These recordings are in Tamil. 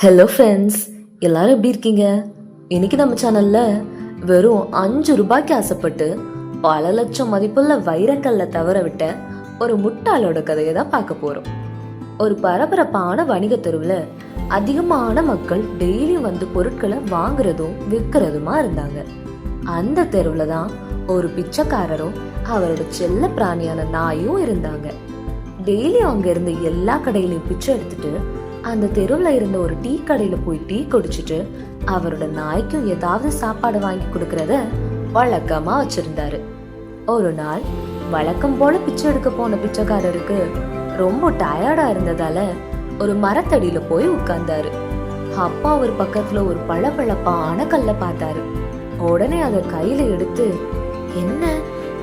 ஹலோ ஃப்ரெண்ட்ஸ் எல்லாரும் எப்படி இருக்கீங்க? இன்னைக்கு நம்ம சேனல்ல வெறும் அஞ்சு ரூபாய்க்கு ஆசைப்பட்டு பல லட்சம் மதிப்புள்ள வைரக்கல்ல தவற விட்ட ஒரு முட்டாளோட கதையை தான் பார்க்க போறோம். ஒரு பரபரப்பான வணிக தெருவில் அதிகமான மக்கள் டெய்லியும் வந்து பொருட்களை வாங்குறதும் விற்கிறதுமா இருந்தாங்க. அந்த தெருவில் தான் ஒரு பிச்சைக்காரரும் அவரோட செல்ல பிராணியான நாயும் இருந்தாங்க. டெய்லி அங்கே இருந்த எல்லா கடையிலையும் பிச்சை எடுத்துட்டு அந்த தெருவில் இருந்த ஒரு டீ கடையில் போய் டீ குடிச்சிட்டு அவரோட நாய்க்கும் ஏதாவது சாப்பாடு வாங்கி கொடுக்கறத வழக்கமா வச்சிருந்தாரு. ஒரு நாள் வழக்கம் போல பிச்சை எடுக்க போன பிச்சைக்காரருக்கு ரொம்ப டயர்டா இருந்ததால ஒரு மரத்தடியில போய் உட்கார்ந்தாரு. அப்பா ஒரு பக்கத்துல ஒரு பளபளப்பான கல்லை பார்த்தாரு. உடனே அதை கையில எடுத்து என்ன?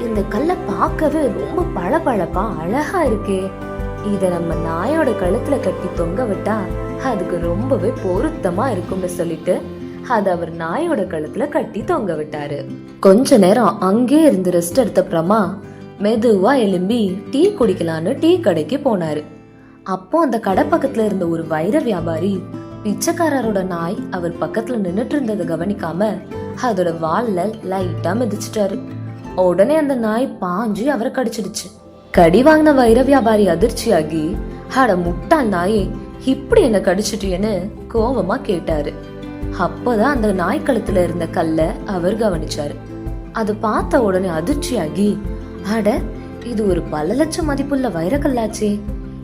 இந்த கல்லை பார்க்கவே ரொம்ப பளபளப்பா அழகா இருக்கே. இதை நம்ம நாயோட கழுத்துல கட்டி தொங்க விட்டா அதுக்கு ரொம்பவே பொருத்தமா இருக்கும்னு சொல்லிட்டு அதை அவர் நாயோட கழுத்துல கட்டி தொங்க விட்டாரு. கொஞ்ச நேரம் அங்கே இருந்து ரெஸ்ட் எடுத்த அப்புறமா மெதுவா எலும்பி டீ குடிக்கலான்னு டீ கடைக்கு போனாரு. அப்போ அந்த கடை பக்கத்துல இருந்த ஒரு வைர வியாபாரி பிச்சைக்காரரோட நாய் அவர் பக்கத்துல நின்னுட்டு இருந்ததை கவனிக்காம அதோட வால்ல லைட்டா மிதிச்சிட்டாரு. உடனே அந்த நாய் பாஞ்சு அவரை கடிச்சிடுச்சு. கடி வாங்கின வைர வியாபாரி அதிர்ச்சியாகி அட முட்டாள் நாயே இப்படி என்ன கடிச்சிட்டியன்னு கோவமா கேட்டாரு. அப்பதான் அந்த நாய் கழுத்துல இருந்த கல்ல அவர் கவனிச்சாரு. அது பார்த்த உடனே அதிர்ச்சியாகி அட இது ஒரு பல லட்சம் மதிப்புள்ள வைரக்கல்லாச்சே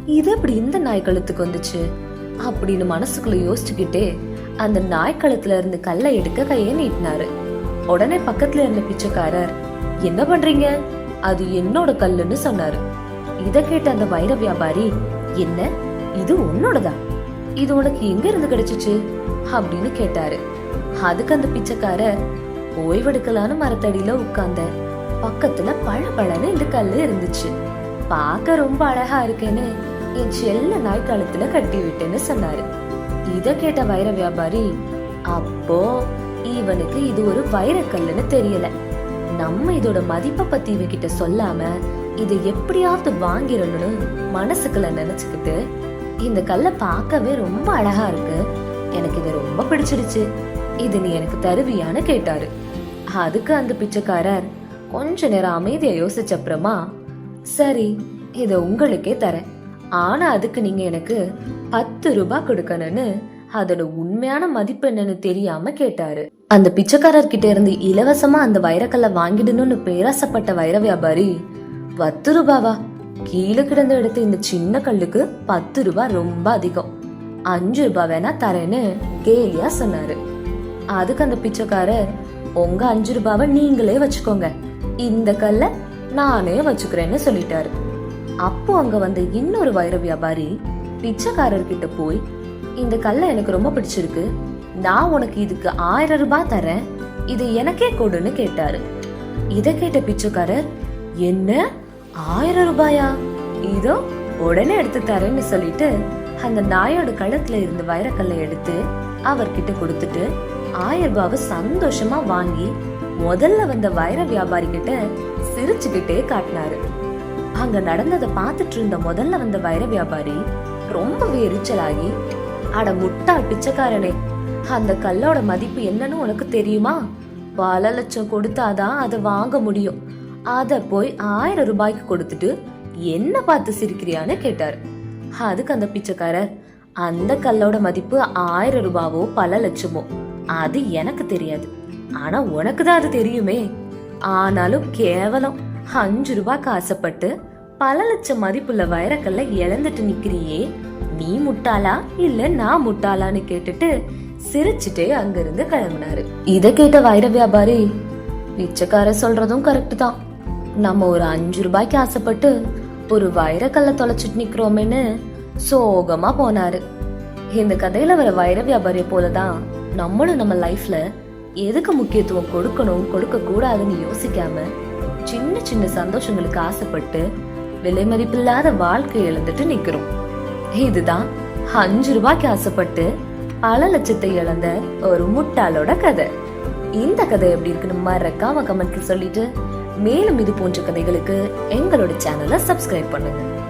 இது எப்படி இந்த நாய் கழுத்துக்கு வந்துச்சு? அப்படின்னு மனசுக்குள்ள யோசிச்சுக்கிட்டே அந்த நாய் கழுத்துல இருந்து கல்லை எடுக்க கையை நீட்டினாரு. உடனே பக்கத்துல இருந்த பிச்சைக்காரர் என்ன பண்றீங்க? அது என்னோட கல்லுன்னு சொன்னாரு. இத கேட்ட அந்த வைர வியாபாரி என்ன? இது உன்னோடதா? இது உனக்கு எங்க இருந்து கிடைச்சிச்சு? அப்படின்னு கேட்டாரு. அதுக்கு அந்த பிச்சைக்காரர் ஓய்வெடுக்கலான்னு மரத்தடியில உட்கார்ந்த பக்கத்துல பளபளன்னு இந்த கல்லு இருந்துச்சு. பார்க்க ரொம்ப அழகா இருக்கேன்னு என் செல்ல நாய் கழுத்துல கட்டி விட்டேன்னு சொன்னாரு. இத கேட்ட வைர வியாபாரி அப்போ இவனுக்கு இது ஒரு வைரக்கல்லுன்னு தெரியல. நம்ம இதோட மதிப்பை பத்தி இவகிட்ட சொல்லாம இதை எப்படியாவது வாங்கிடணும்னு மனசுக்குள்ள நினைச்சுக்கிட்டு இந்த கல்லை பார்க்கவே ரொம்ப அழகா இருக்கு. எனக்கு இது ரொம்ப பிடிச்சிருச்சு இது நீ எனக்கு தருவியான்னு கேட்டாரு. அதுக்கு அந்த பிச்சைக்காரர் கொஞ்ச நேரம் அமைதியை யோசிச்ச அப்புறமா சரி இதை உங்களுக்கே தரேன். ஆனா அதுக்கு நீங்க எனக்கு பத்து ரூபாய் கொடுக்கணும்னு அதோட உண்மையான மதிப்பு என்னன்னு தெரியாம கேட்டாரு. அந்த பிச்சைக்காரர் கிட்ட இருந்து இலவசமா அந்த வைரக்கல்லை வாங்கிடணும்னு பேராசப்பட்ட வைர வியாபாரி பத்து ரூபாவா? கீழே கிடந்த எடுத்த இந்த சின்ன கல்லுக்கு பத்து ரூபாய் ரொம்ப அதிகம். அஞ்சு ரூபா வேணா தரேன்னு கேலியா சொன்னாரு. அதுக்கு அந்த பிச்சைக்காரர் உங்க அஞ்சு ரூபாவை நீங்களே வச்சுக்கோங்க. இந்த கல்லை நானே வச்சுக்கிறேன்னு சொல்லிட்டாரு. அப்போ அங்க வந்த இன்னொரு வைர வியாபாரி பிச்சைக்காரர் கிட்ட போய் இந்த கல்லை எனக்கு ரொம்ப பிடிச்சிருக்கு. நான் உனக்கு இதுக்கு ஆயிரம் ரூபாய் தரேன். இது எனக்கே கொடுன்னு கேட்டாரு. இத கேட்ட பிச்சைக்காரர் என்ன? ஆயிரம் ரூபாயா? இதோ உடனே எடுத்து தரேன்னு சொல்லிட்டு அந்த நாயோட கழுத்துல இருந்து வைரக்கல்லை எடுத்து அவர்கிட்ட கொடுத்துட்டு ஆயிரம் ரூபாவை சந்தோஷமா வாங்கி முதல்ல வந்த வைர வியாபாரி கிட்ட சிரிச்சுக்கிட்டே காட்டினாரு. அங்க நடந்ததை பார்த்துட்டு இருந்த முதல்ல வந்த வைர வியாபாரி ரொம்பவே எரிச்சலாகி அட முட்டாள் பிச்சைக்காரனே அந்த கல்லோட மதிப்பு என்னன்னு உனக்கு தெரியுமா? பல லட்சம் கொடுத்தாதான் அதை வாங்க முடியும். அதை போய் ஆயிரம் ரூபாய்க்கு கொடுத்துட்டு என்ன பார்த்து சிரிக்கிறியான்னு கேட்டாரு. அதுக்கு அந்த பிச்சைக்காரர் அந்த கல்லோட மதிப்பு ஆயிரம் ரூபாவோ பல லட்சமோ அது எனக்கு தெரியாது. ஆனா உனக்கு தான் அது தெரியுமே. ஆனாலும் கேவலம் அஞ்சு ரூபாய்க்கு ஆசைப்பட்டு பல லட்சம் மதிப்புள்ள வைரக்கல்ல இழந்துட்டு நிக்கிறியே. நீ முட்டாளா இல்ல நான் முட்டாளான்னு கேட்டுட்டு சிரிச்சுட்டே அங்கிருந்து கிளம்பினாரு. இத கேட்ட வைர வியாபாரி பிச்சைக்கார சொல்றதும் கரெக்ட் தான். நம்ம ஒரு அஞ்சு ரூபாய்க்கு ஆசைப்பட்டு ஒரு வைரக்கல்ல தொலைச்சிட்டு நிக்கிறோமேன்னு சோகமா போனாரு. இந்த கதையில வர வைர வியாபாரியை போலதான் நம்மளும் நம்ம லைஃப்ல எதுக்கு முக்கியத்துவம் கொடுக்கணும் கொடுக்க கூடாதுன்னு யோசிக்காம சின்ன சின்ன சந்தோஷங்களுக்கு ஆசைப்பட்டு விலை மதிப்பில்லாத வாழ்க்கை இழந்துட்டு நிக்கிறோம். இதுதான். அஞ்சு ரூபாய்க்கு ஆசைப்பட்டு பல லட்சத்தை இழந்த ஒரு முட்டாளோட கதை. இந்த கதை எப்படி இருக்குன்னு மறக்காம கமெண்ட்ல சொல்லிட்டு மேலும் இது போன்ற கதைகளுக்கு எங்களோட சேனலை சப்ஸ்கிரைப் பண்ணுங்க.